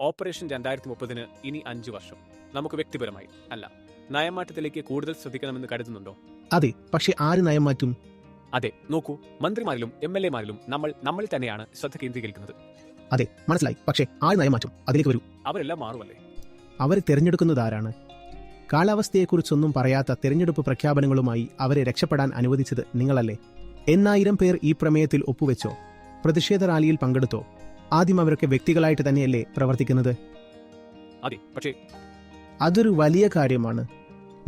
Operation രണ്ടായിരത്തി മുപ്പതിന് ഇനി അഞ്ചു വർഷം. നമുക്ക് വ്യക്തിപരമായി അല്ല. നയമാറ്റത്തിലേക്ക് കൂടുതൽ ശ്രദ്ധിക്കണമെന്ന് കരുതുന്നുണ്ടോ? അതെ പക്ഷെ ആര് നയം മാറ്റും? അതെ നോക്കൂ. മന്ത്രിമാരിലും എം എൽ എമാരിലും നമ്മൾ നമ്മളിൽ തന്നെയാണ് ശ്രദ്ധ കേന്ദ്രീകരിക്കുന്നത്. അതെ മനസ്സിലായി. പക്ഷേ ആര് നയം മാറ്റും? അതിലേക്ക് വരൂ. അവരെല്ലാം മാറുമല്ലേ? അവരെ തിരഞ്ഞെടുക്കുന്നത് ആരാണ്? കാലാവസ്ഥയെക്കുറിച്ചൊന്നും പറയാത്ത തിരഞ്ഞെടുപ്പ് പ്രഖ്യാപനങ്ങളുമായി അവരെ രക്ഷപ്പെടാൻ അനുവദിച്ചത് നിങ്ങളല്ലേ? എന്നായിരം പേർ ഈ പ്രമേയത്തിൽ ഒപ്പുവെച്ചോ? പ്രതിഷേധ റാലിയിൽ പങ്കെടുത്തോ? ആദ്യം അവരൊക്കെ വ്യക്തികളായിട്ട് തന്നെയല്ലേ പ്രവർത്തിക്കുന്നത്? അതെ പക്ഷേ അതൊരു വലിയ കാര്യമാണ്.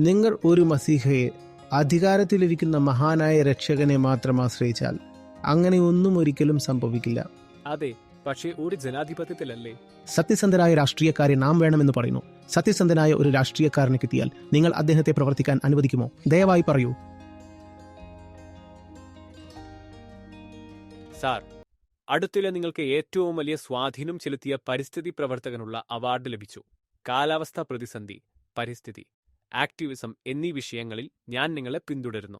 നിങ്ങൾ ഒരു മസീഹയെ അധികാരത്തിലിരിക്കുന്ന മഹാനായ രക്ഷകനെ മാത്രം ആശ്രയിച്ചാൽ അങ്ങനെ ഒന്നും ഒരിക്കലും സംഭവിക്കില്ല. അതെ പക്ഷേ ഒരു ജനാധിപത്യത്തിലല്ലേ? സത്യസന്ധനായ രാഷ്ട്രീയക്കാരെ നാം വേണമെന്ന് പറയുന്നു. സത്യസന്ധനായ ഒരു രാഷ്ട്രീയക്കാരനെ കിട്ടിയാൽ നിങ്ങൾ അദ്ദേഹത്തെ പ്രവർത്തിക്കാൻ അനുവദിക്കുമോ? ദയവായി പറയൂ. സാർ അടുത്തിടെ നിങ്ങൾക്ക് ഏറ്റവും വലിയ സ്വാധീനം ചെലുത്തിയ പരിസ്ഥിതി പ്രവർത്തകനുള്ള അവാർഡ് ലഭിച്ചു. കാലാവസ്ഥാ പ്രതിസന്ധി പരിസ്ഥിതി ആക്ടിവിസം എന്നീ വിഷയങ്ങളിൽ ഞാൻ നിങ്ങളെ പിന്തുടരുന്നു.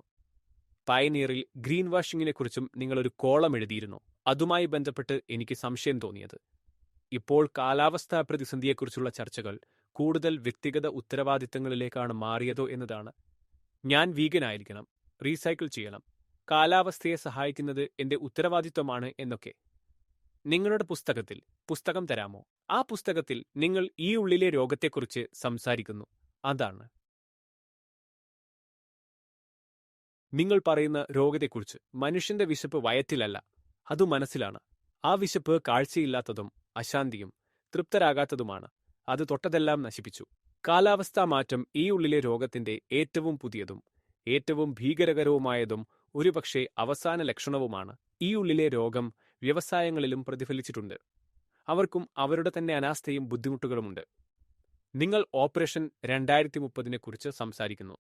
പയനീറിൽ ഗ്രീൻ വാഷിങ്ങിനെക്കുറിച്ചും നിങ്ങളൊരു കോളം എഴുതിയിരുന്നു. അതുമായി ബന്ധപ്പെട്ട് എനിക്ക് സംശയം തോന്നിയത്. ഇപ്പോൾ കാലാവസ്ഥാ പ്രതിസന്ധിയെക്കുറിച്ചുള്ള ചർച്ചകൾ കൂടുതൽ വ്യക്തിഗത ഉത്തരവാദിത്തങ്ങളിലേക്കാണ് മാറിയതോ എന്നതാണ്. ഞാൻ വീഗനായിരിക്കണം റീസൈക്കിൾ ചെയ്യണം. കാലാവസ്ഥയെ സഹായിക്കുന്നത് എന്റെ ഉത്തരവാദിത്വമാണ് എന്നൊക്കെ. നിങ്ങളുടെ പുസ്തകത്തിൽ പുസ്തകം തരാമോ? ആ പുസ്തകത്തിൽ നിങ്ങൾ ഈ ഉള്ളിലെ രോഗത്തെക്കുറിച്ച് സംസാരിക്കുന്നു. അതാണ്. നിങ്ങൾ പറയുന്ന രോഗത്തെക്കുറിച്ച് മനുഷ്യന്റെ വിശപ്പ് വയറ്റിലല്ല അത് മനസ്സിലാണ്. ആ വിശപ്പ് കാഴ്ചയില്ലാത്തതും അശാന്തിയും തൃപ്തരാകാത്തതുമാണ്. അത് തൊട്ടതെല്ലാം നശിപ്പിച്ചു. കാലാവസ്ഥാ മാറ്റം ഈ ഉള്ളിലെ രോഗത്തിന്റെ ഏറ്റവും പുതിയതും ഏറ്റവും ഭീകരകരവുമായതും ഒരുപക്ഷെ അവസാന ലക്ഷണവുമാണ്. ഈ ഉള്ളിലെ രോഗം വ്യവസായങ്ങളിലും പ്രതിഫലിച്ചിട്ടുണ്ട്. അവർക്കും അവരുടെ തന്നെ അനാസ്ഥയും ബുദ്ധിമുട്ടുകളുമുണ്ട്. നിങ്ങൾ ഓപ്പറേഷൻ രണ്ടായിരത്തി മുപ്പതിനെക്കുറിച്ച് സംസാരിക്കുന്നു.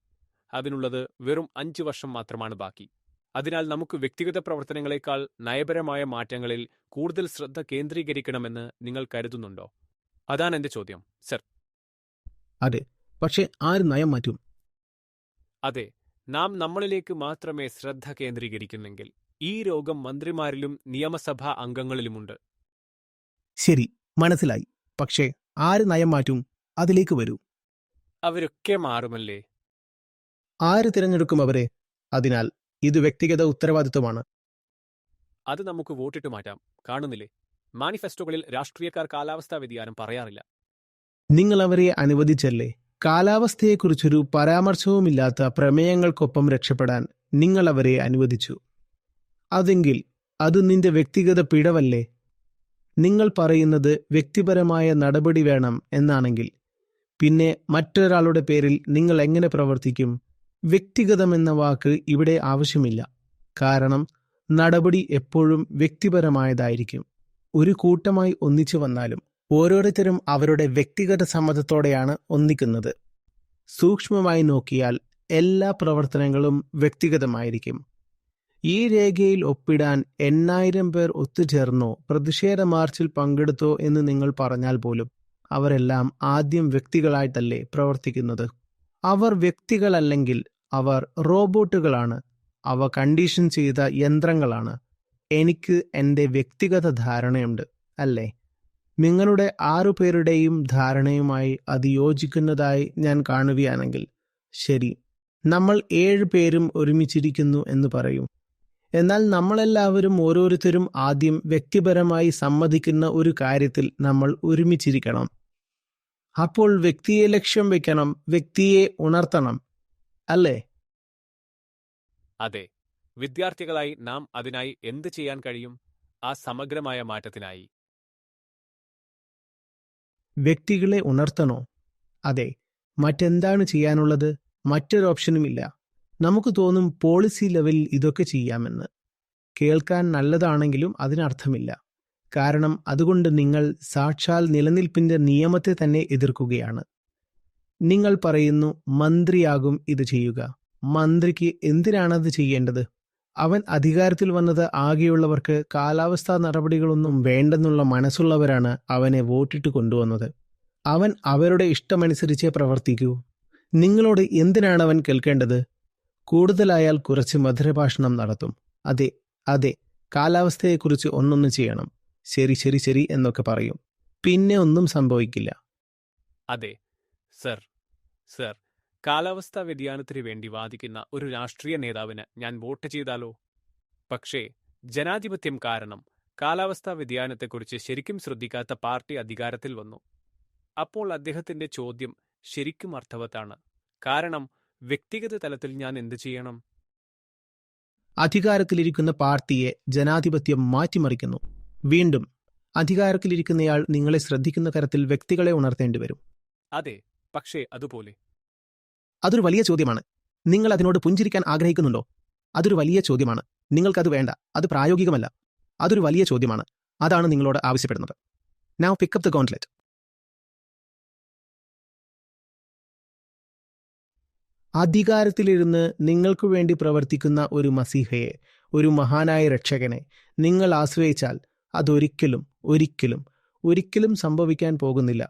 അതിനുള്ളത് വെറും അഞ്ചു വർഷം മാത്രമാണ് ബാക്കി. അതിനാൽ നമുക്ക് വ്യക്തിഗത പ്രവർത്തനങ്ങളെക്കാൾ നയപരമായ മാറ്റങ്ങളിൽ കൂടുതൽ ശ്രദ്ധ കേന്ദ്രീകരിക്കണമെന്ന് നിങ്ങൾ കരുതുന്നുണ്ടോ? അതാണ് എന്റെ ചോദ്യം സർ. അതെ പക്ഷേ ആര് നയം മാറ്റും? അതെ നാം നമ്മളിലേക്ക് മാത്രമേ ശ്രദ്ധ കേന്ദ്രീകരിക്കുന്നെങ്കിൽ. ഈ രോഗം മന്ത്രിമാരിലും നിയമസഭാ അംഗങ്ങളിലുമുണ്ട്. ശരി മനസ്സിലായി. പക്ഷേ ആര് നയം മാറ്റും? അതിലേക്ക് വരൂ. അവരൊക്കെ മാറുമല്ലേ? ആര് തിരഞ്ഞെടുക്കും അവരെ? അതിനാൽ ഇത് വ്യക്തിഗത ഉത്തരവാദിത്വമാണ്. അത് നമുക്ക് വോട്ടിട്ട് മാറ്റാം. കാണുന്നില്ലേ? മാനിഫെസ്റ്റോകളിൽ രാഷ്ട്രീയക്കാർ കാലാവസ്ഥാ വ്യതിയാനം പറയാറില്ല. നിങ്ങൾ അവരെ അനുവദിച്ചല്ലേ? കാലാവസ്ഥയെക്കുറിച്ചൊരു പരാമർശവുമില്ലാത്ത പ്രമേയങ്ങൾക്കൊപ്പം രക്ഷപ്പെടാൻ നിങ്ങൾ അവരെ അനുവദിച്ചു. അതെങ്കിൽ അത് നിന്റെ വ്യക്തിഗത പിഴവല്ലേ? നിങ്ങൾ പറയുന്നത് വ്യക്തിപരമായ നടപടി വേണം എന്നാണെങ്കിൽ പിന്നെ മറ്റൊരാളുടെ പേരിൽ നിങ്ങൾ എങ്ങനെ പ്രവർത്തിക്കും? വ്യക്തിഗതമെന്ന വാക്ക് ഇവിടെ ആവശ്യമില്ല. കാരണം നടപടി എപ്പോഴും വ്യക്തിപരമായതായിരിക്കും. ഒരു കൂട്ടമായി ഒന്നിച്ചു വന്നാലും ഓരോരുത്തരും അവരുടെ വ്യക്തിഗത സമ്മതത്തോടെയാണ് ഒന്നിക്കുന്നത്. സൂക്ഷ്മമായി നോക്കിയാൽ എല്ലാ പ്രവർത്തനങ്ങളും വ്യക്തിഗതമായിരിക്കും. ഈ രേഖയിൽ ഒപ്പിടാൻ എണ്ണായിരം പേർ ഒത്തുചേർന്നോ പ്രതിഷേധ മാർച്ചിൽ പങ്കെടുത്തോ എന്ന് നിങ്ങൾ പറഞ്ഞാൽ പോലും അവരെല്ലാം ആദ്യം വ്യക്തികളായിട്ടല്ലേ പ്രവർത്തിക്കുന്നത്. അവർ വ്യക്തികളല്ലെങ്കിൽ അവർ റോബോട്ടുകളാണ്. അവ കണ്ടീഷൻ ചെയ്ത യന്ത്രങ്ങളാണ്. എനിക്ക് എന്റെ വ്യക്തിഗത ധാരണയുണ്ട് അല്ലേ? നിങ്ങളുടെ ആറു പേരുടെയും ധാരണയുമായി അത് യോജിക്കുന്നതായി ഞാൻ കാണുകയാണെങ്കിൽ ശരി നമ്മൾ ഏഴ് പേരും ഒരുമിച്ചിരിക്കുന്നു എന്ന് പറയും. എന്നാൽ നമ്മളെല്ലാവരും ഓരോരുത്തരും ആദ്യം വ്യക്തിപരമായി സമ്മതിക്കുന്ന ഒരു കാര്യത്തിൽ നമ്മൾ ഒരുമിച്ചിരിക്കണം. അപ്പോൾ വ്യക്തിയെ ലക്ഷ്യം വെക്കണം വ്യക്തിയെ ഉണർത്തണം അല്ലേ? അതെ. വിദ്യാർത്ഥികളായി നാം അതിനായി എന്ത് ചെയ്യാൻ കഴിയും? ആ സമഗ്രമായ മാറ്റത്തിനായി. വ്യക്തികളെ ഉണർത്തണോ? അതെ. മറ്റെന്താണ് ചെയ്യാനുള്ളത്? മറ്റൊരു ഓപ്ഷനുമില്ല നമുക്ക് തോന്നും പോളിസി ലെവലിൽ ഇതൊക്കെ ചെയ്യാമെന്ന്. കേൾക്കാൻ നല്ലതാണെങ്കിലും അതിനർത്ഥമില്ല. കാരണം അതുകൊണ്ട് നിങ്ങൾ സാക്ഷാൽ നിലനിൽപ്പിന്റെ നിയമത്തെ തന്നെ എതിർക്കുകയാണ്. നിങ്ങൾ പറയുന്നു മന്ത്രിയാകും ഇത് ചെയ്യുക. മന്ത്രിക്ക് എന്തിനാണത് ചെയ്യേണ്ടത്? അവൻ അധികാരത്തിൽ വന്നത് ആകെയുള്ളവർക്ക് കാലാവസ്ഥാ നടപടികളൊന്നും വേണ്ടെന്നുള്ള മനസ്സുള്ളവരാണ് അവനെ വോട്ടിട്ട് കൊണ്ടുവന്നത്. അവൻ അവരുടെ ഇഷ്ടമനുസരിച്ചേ പ്രവർത്തിക്കൂ. നിങ്ങളോട് എന്തിനാണ് അവൻ കേൾക്കേണ്ടത്? കൂടുതലായാൽ കുറച്ച് മധുരഭാഷണം നടത്തും. അതെ അതെ കാലാവസ്ഥയെക്കുറിച്ച് ഒന്നൊന്ന് ചെയ്യണം. ശരി ശരി ശരി എന്നൊക്കെ പറയും. പിന്നെ ഒന്നും സംഭവിക്കില്ല. അതെ സർ സർ കാലാവസ്ഥാ വ്യതിയാനത്തിന് വേണ്ടി വാദിക്കുന്ന ഒരു രാഷ്ട്രീയ നേതാവിന് ഞാൻ വോട്ട് ചെയ്താലോ? പക്ഷേ ജനാധിപത്യം കാരണം കാലാവസ്ഥാ വ്യതിയാനത്തെക്കുറിച്ച് ശരിക്കും ശ്രദ്ധിക്കാത്ത പാർട്ടി അധികാരത്തിൽ വന്നു. അപ്പോൾ അദ്ദേഹത്തിന്റെ ചോദ്യം ശരിക്കും അർത്ഥവത്താണ്. കാരണം വ്യക്തിഗത തലത്തിൽ ഞാൻ എന്ത് ചെയ്യണം? അധികാരത്തിലിരിക്കുന്ന പാർട്ടിയെ ജനാധിപത്യം മാറ്റിമറിക്കുന്നു. വീണ്ടും അധികാരത്തിലിരിക്കുന്നയാൾ നിങ്ങളെ ശ്രദ്ധിക്കുന്ന തരത്തിൽ വ്യക്തികളെ ഉണർത്തേണ്ടി വരും. അതെ പക്ഷേ അതുപോലെ. അതൊരു വലിയ ചോദ്യമാണ്. നിങ്ങൾ അതിനോട് പുഞ്ചിരിക്കാൻ ആഗ്രഹിക്കുന്നുണ്ടോ? അതൊരു വലിയ ചോദ്യമാണ്. നിങ്ങൾക്കത് വേണ്ട അത് പ്രായോഗികമല്ല. അതൊരു വലിയ ചോദ്യമാണ്. അതാണ് നിങ്ങളോട് ആവശ്യപ്പെടുന്നത്. നൗ പിക്കപ്പ് ദ ഗോൺലെറ്റ് അധികാരത്തിലിരുന്ന് നിങ്ങൾക്കു വേണ്ടി പ്രവർത്തിക്കുന്ന ഒരു മസീഹയെ ഒരു മഹാനായ രക്ഷകനെ നിങ്ങൾ ആശ്രയിച്ചാൽ അതൊരിക്കലും ഒരിക്കലും ഒരിക്കലും സംഭവിക്കാൻ പോകുന്നില്ല.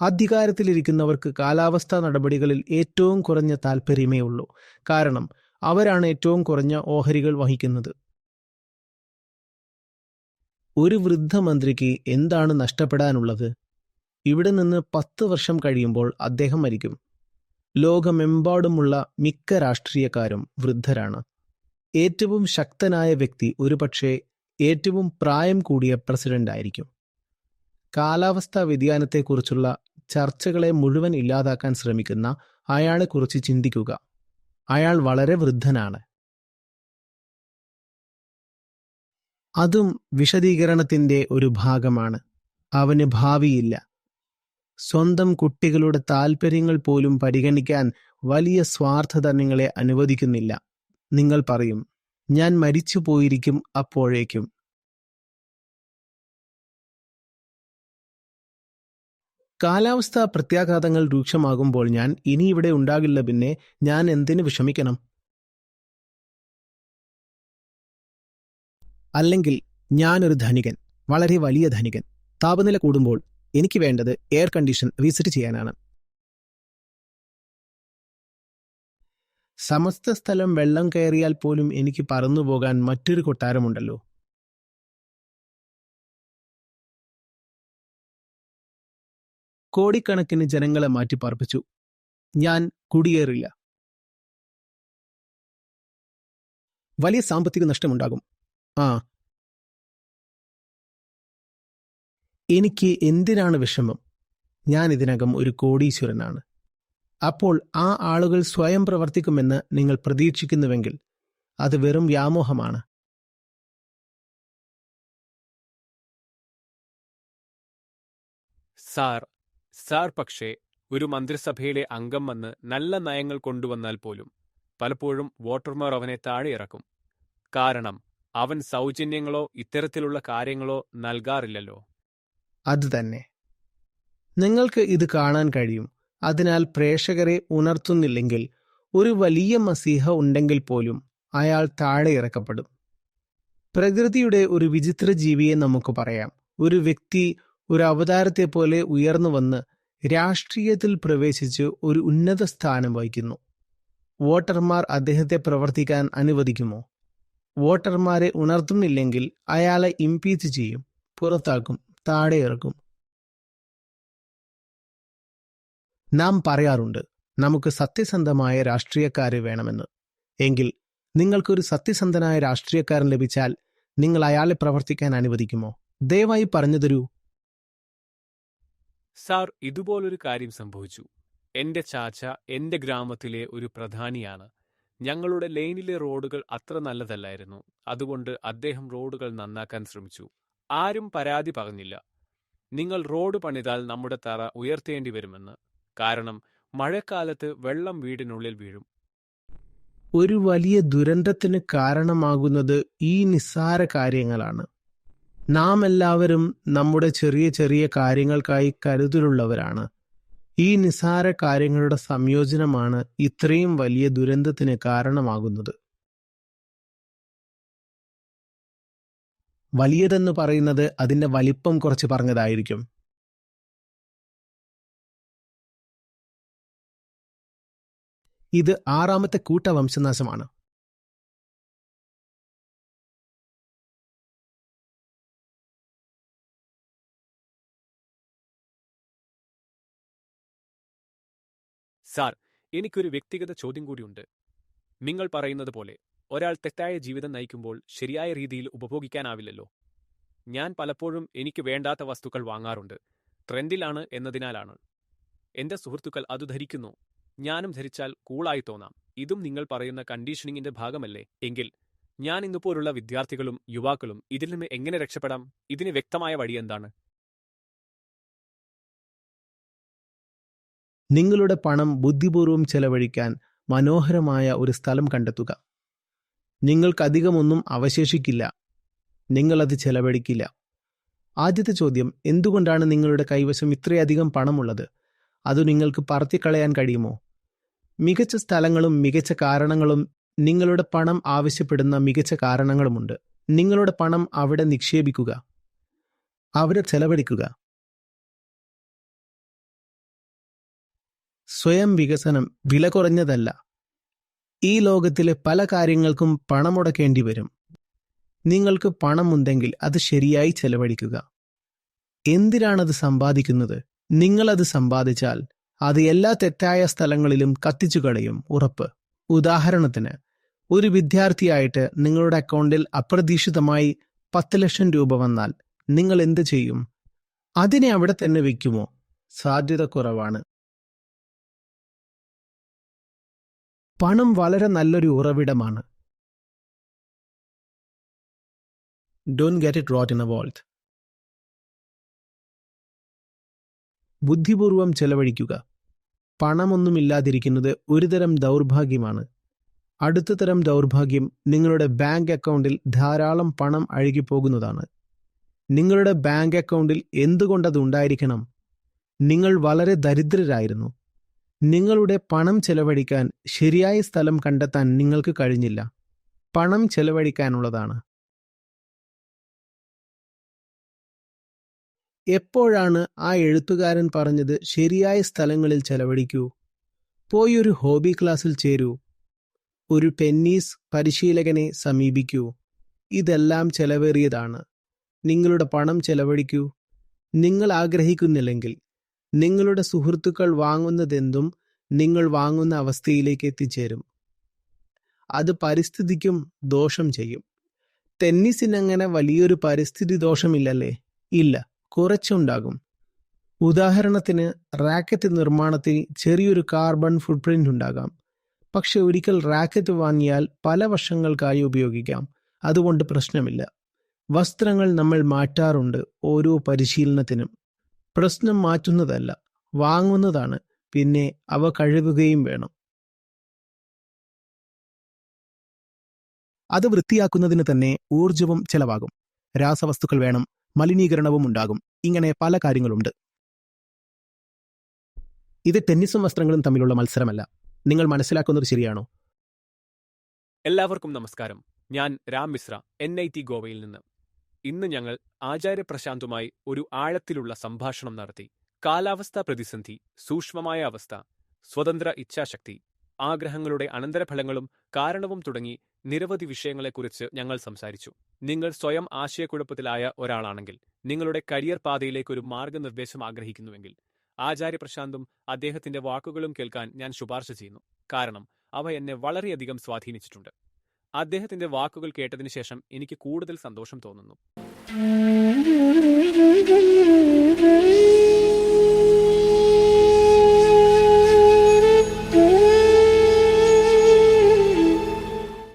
അധികാരത്തിലിരിക്കുന്നവർക്ക് കാലാവസ്ഥാ നടപടികളിൽ ഏറ്റവും കുറഞ്ഞ താൽപ്പര്യമേ ഉള്ളൂ. കാരണം അവരാണ് ഏറ്റവും കുറഞ്ഞ ഓഹരികൾ വഹിക്കുന്നത്. ഒരു വൃദ്ധ മന്ത്രിക്ക് എന്താണ് നഷ്ടപ്പെടാനുള്ളത്? ഇവിടെ നിന്ന് പത്ത് വർഷം കഴിയുമ്പോൾ അദ്ദേഹം മരിക്കും. ലോകമെമ്പാടുമുള്ള മിക്ക രാഷ്ട്രീയക്കാരും വൃദ്ധരാണ്. ഏറ്റവും ശക്തനായ വ്യക്തി ഒരുപക്ഷെ ഏറ്റവും പ്രായം കൂടിയ പ്രസിഡന്റ് ആയിരിക്കും കാലാവസ്ഥാ വ്യതിയാനത്തെക്കുറിച്ചുള്ള ചർച്ചകളെ മുഴുവൻ ഇല്ലാതാക്കാൻ ശ്രമിക്കുന്ന അയാളെക്കുറിച്ച് ചിന്തിക്കുക. അയാൾ വളരെ വൃദ്ധനാണ്. അതും വിശദീകരണത്തിന്റെ ഒരു ഭാഗമാണ്. അവന് ഭാവിയില്ല. സ്വന്തം കുട്ടികളുടെ താൽപ്പര്യങ്ങൾ പോലും പരിഗണിക്കാൻ വലിയ സ്വാർത്ഥത നിങ്ങളെ അനുവദിക്കുന്നില്ല. നിങ്ങൾ പറയും ഞാൻ മരിച്ചു പോയിരിക്കും അപ്പോഴേക്കും. കാലാവസ്ഥാ പ്രത്യാഘാതങ്ങൾ രൂക്ഷമാകുമ്പോൾ ഞാൻ ഇനി ഇവിടെ ഉണ്ടാകില്ല പിന്നെ ഞാൻ എന്തിനു വിഷമിക്കണം? അല്ലെങ്കിൽ ഞാനൊരു ധനികൻ വളരെ വലിയ ധനികൻ. താപനില കൂടുമ്പോൾ എനിക്ക് വേണ്ടത് എയർ കണ്ടീഷൻ വിസിറ്റ് ചെയ്യാനാണ്. സമസ്ത സ്ഥലം വെള്ളം കയറിയാൽ പോലും എനിക്ക് പറന്നു പോകാൻ മറ്റൊരു കൊട്ടാരമുണ്ടല്ലോ. കോടിക്കണക്കിന് ജനങ്ങളെ മാറ്റി പാർപ്പിച്ചു. ഞാൻ കുടിയേറില്ല. വലിയ സാമ്പത്തിക നഷ്ടമുണ്ടാകും. ആ എനിക്ക് എന്തിനാണ് വിഷമം? ഞാൻ ഇതിനകം ഒരു കോടീശ്വരനാണ്. അപ്പോൾ ആ ആളുകൾ സ്വയം പ്രവർത്തിക്കുമെന്ന് നിങ്ങൾ പ്രതീക്ഷിക്കുന്നുവെങ്കിൽ അത് വെറും വ്യാമോഹമാണ്. സാർ സാർ പക്ഷേ ഒരു മന്ത്രിസഭയിലെ അംഗം വന്ന് നല്ല നയങ്ങൾ കൊണ്ടുവന്നാൽ പോലും പലപ്പോഴും വോട്ടർമാർ അവനെ താഴെ ഇറക്കും. കാരണം അവൻ സൗജന്യങ്ങളോ ഇത്തരത്തിലുള്ള കാര്യങ്ങളോ നൽകാറില്ലല്ലോ. അത് തന്നെ നിങ്ങൾക്ക് ഇത് കാണാൻ കഴിയും. അതിനാൽ പ്രേക്ഷകരെ ഉണർത്തുന്നില്ലെങ്കിൽ ഒരു വലിയ മസീഹ ഉണ്ടെങ്കിൽ പോലും അയാൾ താഴെ ഇറക്കപ്പെടും. പ്രകൃതിയുടെ ഒരു വിചിത്ര ജീവിയെ നമുക്ക് പറയാം. ഒരു വ്യക്തി ഒരു അവതാരത്തെ പോലെ ഉയർന്നു വന്ന് രാഷ്ട്രീയത്തിൽ പ്രവേശിച്ച് ഒരു ഉന്നത സ്ഥാനം വഹിക്കുന്നു. വോട്ടർമാർ അദ്ദേഹത്തെ പ്രവർത്തിക്കാൻ അനുവദിക്കുമോ? വോട്ടർമാരെ ഉണർത്തുന്നില്ലെങ്കിൽ അയാളെ ഇംപീച്ച് ചെയ്യും പുറത്താക്കും. താഴെ ഇറക്കും നാം പറയാറുണ്ട് നമുക്ക് സത്യസന്ധമായ രാഷ്ട്രീയക്കാരെ വേണമെന്ന്. എങ്കിൽ നിങ്ങൾക്കൊരു സത്യസന്ധനായ രാഷ്ട്രീയക്കാരൻ ലഭിച്ചാൽ നിങ്ങൾ അയാളെ പ്രവർത്തിക്കാൻ അനുവദിക്കുമോ? ദയവായി പറഞ്ഞു തരൂ സാർ ഇതുപോലൊരു കാര്യം സംഭവിച്ചു. എന്റെ ചാച്ച എന്റെ ഗ്രാമത്തിലെ ഒരു പ്രധാനിയാണ്. ഞങ്ങളുടെ ലൈനിലെ റോഡുകൾ അത്ര നല്ലതല്ലായിരുന്നു. അതുകൊണ്ട് അദ്ദേഹം റോഡുകൾ നന്നാക്കാൻ ശ്രമിച്ചു. ആരും പരാതി പറഞ്ഞില്ല. നിങ്ങൾ റോഡ് പണിതാൽ നമ്മുടെ തറ ഉയർത്തേണ്ടി വരുമെന്ന്. കാരണം മഴക്കാലത്ത് വെള്ളം വീടിനുള്ളിൽ വീഴും. ഒരു വലിയ ദുരന്തത്തിന് കാരണമാകുന്നത് ഈ നിസ്സാര കാര്യങ്ങളാണ്. നാം എല്ലാവരും നമ്മുടെ ചെറിയ ചെറിയ കാര്യങ്ങൾക്കായി കരുതലുള്ളവരാണ്. ഈ നിസ്സാര കാര്യങ്ങളുടെ സംയോജനമാണ് ഇത്രയും വലിയ ദുരന്തത്തിന് കാരണമാകുന്നത്. വലിയതെന്ന് പറയുന്നത് അതിന്റെ വലിപ്പം കുറച്ച് പറഞ്ഞതായിരിക്കും. ഇത് ആറാമത്തെ കൂട്ട വംശനാശമാണ് സാർ എനിക്കൊരു വ്യക്തിഗത ചോദ്യം കൂടിയുണ്ട്. നിങ്ങൾ പറയുന്നത് പോലെ ഒരാൾ തെറ്റായ ജീവിതം നയിക്കുമ്പോൾ ശരിയായ രീതിയിൽ ഉപഭോഗിക്കാനാവില്ലല്ലോ. ഞാൻ പലപ്പോഴും എനിക്ക് വേണ്ടാത്ത വസ്തുക്കൾ വാങ്ങാറുണ്ട്. ട്രെൻഡിലാണ് എന്നതിനാലാണ്. എന്റെ സുഹൃത്തുക്കൾ അത് ധരിക്കുന്നു. ഞാനും ധരിച്ചാൽ കൂളായി തോന്നാം. ഇതും നിങ്ങൾ പറയുന്ന കണ്ടീഷനിങ്ങിന്റെ ഭാഗമല്ലേ? എങ്കിൽ ഞാൻ ഇന്നുപോലുള്ള വിദ്യാർത്ഥികളും യുവാക്കളും ഇതിൽ നിന്ന് എങ്ങനെ രക്ഷപ്പെടാം? ഇതിന് വ്യക്തമായ വഴി എന്താണ്? നിങ്ങളുടെ പണം ബുദ്ധിപൂർവം ചെലവഴിക്കാൻ മനോഹരമായ ഒരു സ്ഥലം കണ്ടെത്തുക. നിങ്ങൾക്കധികമൊന്നും അവശേഷിക്കില്ല. നിങ്ങളത് ചെലവഴിക്കില്ല. ആദ്യത്തെ ചോദ്യം എന്തുകൊണ്ടാണ് നിങ്ങളുടെ കൈവശം ഇത്രയധികം പണമുള്ളത്? അത് നിങ്ങൾക്ക് പറത്തിക്കളയാൻ കഴിയുമോ? മികച്ച സ്ഥലങ്ങളും മികച്ച കാരണങ്ങളും നിങ്ങളുടെ പണം ആവശ്യപ്പെടുന്ന മികച്ച കാരണങ്ങളുമുണ്ട്. നിങ്ങളുടെ പണം അവിടെ നിക്ഷേപിക്കുക. അവിടെ ചെലവഴിക്കുക. സ്വയം വികസനം വില കുറഞ്ഞതല്ല. ഈ ലോകത്തിലെ പല കാര്യങ്ങൾക്കും പണം മുടക്കേണ്ടി വരും. നിങ്ങൾക്ക് പണമുണ്ടെങ്കിൽ അത് ശരിയായി ചെലവഴിക്കുക. എന്തിനാണത് സമ്പാദിക്കുന്നത്? നിങ്ങളത് സമ്പാദിച്ചാൽ അത് എല്ലാ തെറ്റായ സ്ഥലങ്ങളിലും കത്തിച്ചു കളയും. ഉറപ്പ്. ഉദാഹരണത്തിന് ഒരു വിദ്യാർത്ഥിയായിട്ട് നിങ്ങളുടെ അക്കൗണ്ടിൽ അപ്രതീക്ഷിതമായി പത്ത് ലക്ഷം രൂപ വന്നാൽ നിങ്ങൾ എന്ത് ചെയ്യും? അതിനെ അവിടെ തന്നെ വയ്ക്കുമോ സാധ്യത കുറവാണ്. പണം വളരെ നല്ലൊരു ഉറവിടമാണ്. Don't get it rot in a vault ബുദ്ധിപൂർവം ചെലവഴിക്കുക. പണമൊന്നുമില്ലാതിരിക്കുന്നത് ഒരുതരം ദൗർഭാഗ്യമാണ്. അടുത്ത തരം ദൗർഭാഗ്യം നിങ്ങളുടെ ബാങ്ക് അക്കൗണ്ടിൽ ധാരാളം പണം അഴുകിപ്പോകുന്നതാണ്. നിങ്ങളുടെ ബാങ്ക് അക്കൗണ്ടിൽ എന്തുകൊണ്ടത് ഉണ്ടായിരിക്കണം നിങ്ങൾ വളരെ ദരിദ്രരായിരുന്നു. നിങ്ങളുടെ പണം ചെലവഴിക്കാൻ ശരിയായ സ്ഥലം കണ്ടെത്താൻ നിങ്ങൾക്ക് കഴിഞ്ഞില്ല. പണം ചെലവഴിക്കാനുള്ളതാണ്. എപ്പോഴാണ് ആ എഴുത്തുകാരൻ പറഞ്ഞത് ശരിയായ സ്ഥലങ്ങളിൽ ചെലവഴിക്കൂ? പോയി ഒരു ഹോബി ക്ലാസ്സിൽ ചേരൂ. ഒരു ടെന്നീസ് പരിശീലകനെ സമീപിക്കൂ. ഇതെല്ലാം ചെലവേറിയതാണ്. നിങ്ങളുടെ പണം ചെലവഴിക്കൂ. നിങ്ങൾ ആഗ്രഹിക്കുന്നില്ലെങ്കിൽ നിങ്ങളുടെ സുഹൃത്തുക്കൾ വാങ്ങുന്നതെന്തും നിങ്ങൾ വാങ്ങുന്ന അവസ്ഥയിലേക്ക് എത്തിച്ചേരും. അത് പരിസ്ഥിതിക്കും ദോഷം ചെയ്യും. ടെന്നീസിനങ്ങനെ വലിയൊരു പരിസ്ഥിതി ദോഷമില്ലല്ലേ? ഇല്ല കുറച്ചുണ്ടാകും. ഉദാഹരണത്തിന് റാക്കറ്റ് നിർമ്മാണത്തിൽ ചെറിയൊരു കാർബൺ ഫുട്പ്രിന്റ് ഉണ്ടാകാം. പക്ഷെ ഒരിക്കൽ റാക്കറ്റ് വാങ്ങിയാൽ പല വർഷങ്ങൾക്കായി ഉപയോഗിക്കാം. അതുകൊണ്ട് പ്രശ്നമില്ല. വസ്ത്രങ്ങൾ നമ്മൾ മാറ്റാറുണ്ട് ഓരോ പരിശീലനത്തിനും. പ്രശ്നം മാറ്റുന്നതല്ല വാങ്ങുന്നതാണ്. പിന്നെ അവ കഴുകുകയും വേണം. അത് വൃത്തിയാക്കുന്നതിന് തന്നെ ഊർജവും ചെലവാകും. രാസവസ്തുക്കൾ വേണം മലിനീകരണവും ഉണ്ടാകും. ഇങ്ങനെ പല കാര്യങ്ങളുണ്ട്. ഇത് ടെന്നീസും വസ്ത്രങ്ങളും തമ്മിലുള്ള മത്സരമല്ല. നിങ്ങൾ മനസ്സിലാക്കുന്നത് ശരിയാണോ? എല്ലാവർക്കും നമസ്കാരം. ഞാൻ Ram Mishra N I T ഗോവയിൽ നിന്ന്. ഇന്ന് ഞങ്ങൾ ആചാര്യപ്രശാന്തുമായി ഒരു ആഴത്തിലുള്ള സംഭാഷണം നടത്തി. കാലാവസ്ഥാ പ്രതിസന്ധി സൂക്ഷ്മമായ അവസ്ഥ സ്വതന്ത്ര ഇച്ഛാശക്തി ആഗ്രഹങ്ങളുടെ അനന്തരഫലങ്ങളും കാരണവും തുടങ്ങി നിരവധി വിഷയങ്ങളെക്കുറിച്ച് ഞങ്ങൾ സംസാരിച്ചു. നിങ്ങൾ സ്വയം ആശയക്കുഴപ്പത്തിലായ ഒരാളാണെങ്കിൽ നിങ്ങളുടെ കരിയർ പാതയിലേക്ക് ഒരു മാർഗനിർദ്ദേശം ആഗ്രഹിക്കുന്നുവെങ്കിൽ ആചാര്യ ആചാര്യപ്രശാന്തും അദ്ദേഹത്തിന്റെ വാക്കുകളും കേൾക്കാൻ ഞാൻ ശുപാർശ ചെയ്യുന്നു. കാരണം അവ എന്നെ വളരെയധികം സ്വാധീനിച്ചിട്ടുണ്ട്. അദ്ദേഹത്തിന്റെ വാക്കുകൾ കേട്ടതിനു ശേഷം എനിക്ക് കൂടുതൽ സന്തോഷം തോന്നുന്നു.